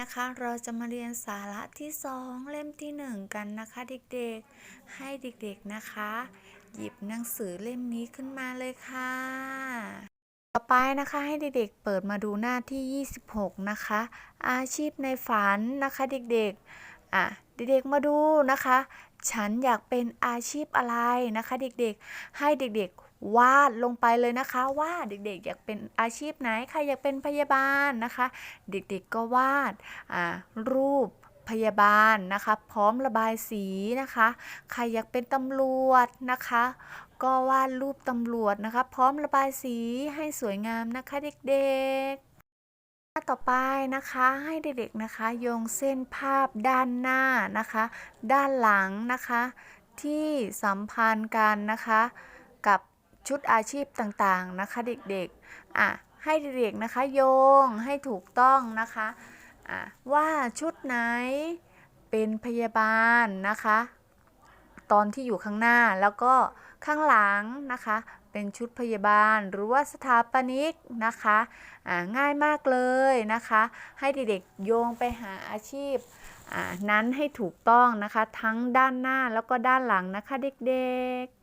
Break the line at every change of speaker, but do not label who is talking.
นะคะ เราจะมาเรียนสาระที่ 2 เล่มที่ 1 กันนะคะเด็กๆ ให้เด็กๆนะคะ หยิบหนังสือเล่มนี้ขึ้นมาเลยค่ะ ต่อไปนะคะให้เด็กๆ เปิดมาดูหน้าที่ 26 นะคะ อาชีพในฝันนะคะเด็กๆ อะเด็กๆ มาดูนะคะ ฉันอยากเป็นอาชีพอะไรนะคะ เด็กๆ ให้เด็กๆ วาดลงไปเลยนะคะว่าเด็กๆ อยากเป็นอาชีพไหนใครอยากเป็นพยาบาลนะคะ เด็กๆก็วาดรูปพยาบาลนะคะพร้อมระบายสีนะคะ ใครอยากเป็นตำรวจนะคะ ก็วาดรูปตำรวจนะคะ พร้อมระบายสีให้สวยงามนะคะเด็กๆหน้าต่อไปนะคะให้เด็กๆนะคะโยงเส้นภาพด้านหน้านะคะ ด้านหลังนะคะ ที่สัมพันธ์กันนะคะ กับ ชุดอาชีพต่างๆนะคะเด็กๆอะให้เด็กๆนะคะโยงให้ถูกต้องนะคะอะว่าชุดไหนเป็นพยาบาลนะคะ ตอนที่อยู่ข้างหน้าแล้วก็ข้างหลังนะคะเป็นชุดพยาบาลหรือว่าสถาปนิกนะคะอ่าง่ายมากเลยนะคะ ให้เด็กๆโยงไปหาอาชีพนั้นให้ถูกต้องนะคะ ทั้งด้านหน้าแล้วก็ด้านหลังนะคะเด็กๆ